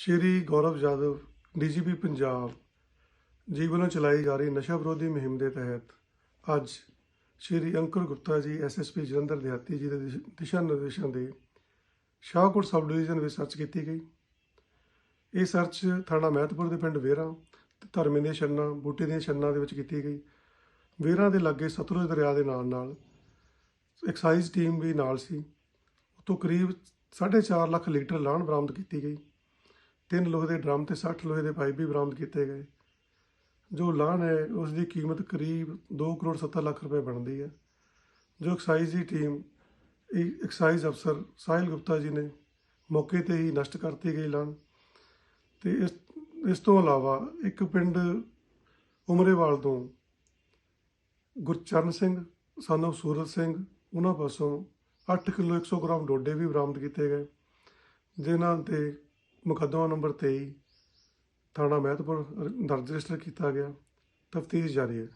ਸ਼੍ਰੀ Gaurav Yadav DGP Punjab, ji ਵੱਲੋਂ ਚਲਾਈ ਜਾ ਰਹੀ ਨਸ਼ਾ ਵਿਰੋਧੀ ਮੁਹਿੰਮ ਦੇ ਤਹਿਤ ਅੱਜ ਸ਼੍ਰੀ ਅੰਕੁਰ ਗੁਪਤਾ ਜੀ ਐਸਐਸਪੀ ਜਲੰਧਰ ਦਿਹਾਤੀ ਜੀ ਦੇ ਦਿਸ਼ਾ ਨਿਰਦੇਸ਼ਾਂ ਦੇ ਸ਼ਾਹਕੋਟ ਸਬ ਡਿਵੀਜ਼ਨ ਵਿੱਚ ਸਰਚ ਕੀਤੀ ਗਈ। ਇਹ ਸਰਚ ਥਾਣਾ ਮਹਿਤਪੁਰ ਦੇ ਪਿੰਡ ਵੇਰਾ ਤੇ ਧਰਮੇ ਦੀਆਂ ਛੰਨਾਂ, ਬੂਟੇ ਦੀਆਂ ਛੰਨਾਂ ਦੇ ਵਿੱਚ ਕੀਤੀ ਗਈ। ਵੇਰਾ ਦੇ ਲਾਗੇ ਸਤਲੁਜ ਦਰਿਆ ਦੇ ਨਾਲ ਨਾਲ ਐਕਸਾਈਜ਼ ਟੀਮ ਵੀ ਨਾਲ ਸੀ। ਉਤੋਂ ਕਰੀਬ 4.5 ਲੱਖ ਲੀਟਰ ਲਾਹਣ ਬਰਾਮਦ ਕੀਤੀ ਗਈ। ਤਿੰਨ ਲੋਹੇ ਦੇ ਡਰਮ ਤੇ 60 ਲੋਹੇ ਦੇ ਪਾਈਪ ਵੀ ਬਰਾਮਦ ਕੀਤੇ ਗਏ। ਜੋ ਲਾਹਣ ਹੈ, ਉਸ ਦੀ ਕੀਮਤ ਕਰੀਬ 2 ਕਰੋੜ 70 ਲੱਖ ਰੁਪਏ ਬਣਦੀ ਹੈ। ਜੋ ਐਕਸਾਈਜ਼ ਦੀ ਟੀਮ, ਇਹ ਐਕਸਾਈਜ਼ ਅਫਸਰ ਸਾਹਿਲ ਗੁਪਤਾ ਜੀ ਨੇ ਮੌਕੇ ਤੇ ਹੀ ਨਸ਼ਟ ਕਰਤੀ ਗਈ ਲਾਹਣ ਤੇ ਇਸ ਇਸ ਤੋਂ ਇਲਾਵਾ ਇੱਕ ਪਿੰਡ ਉਮਰੇਵਾਲ ਤੋਂ ਗੁਰਚਰਨ ਸਿੰਘ, son of ਸੂਰਜ ਸਿੰਘ, ਉਹਨਾਂ ਪਾਸੋਂ 8 ਕਿਲੋ 100 ਗ੍ਰਾਮ ਡੋਡੇ ਵੀ ਬਰਾਮਦ ਕੀਤੇ ਗਏ। ਜਿਨ੍ਹਾਂ ਤੇ ਮੁਕੱਦਮਾ ਨੰਬਰ 23 ਥਾਣਾ ਮਹਿਤਪੁਰ ਦਰਜ ਰਜਿਸਟਰ ਕੀਤਾ ਗਿਆ। ਤਫਤੀਸ਼ ਜਾਰੀ ਹੈ।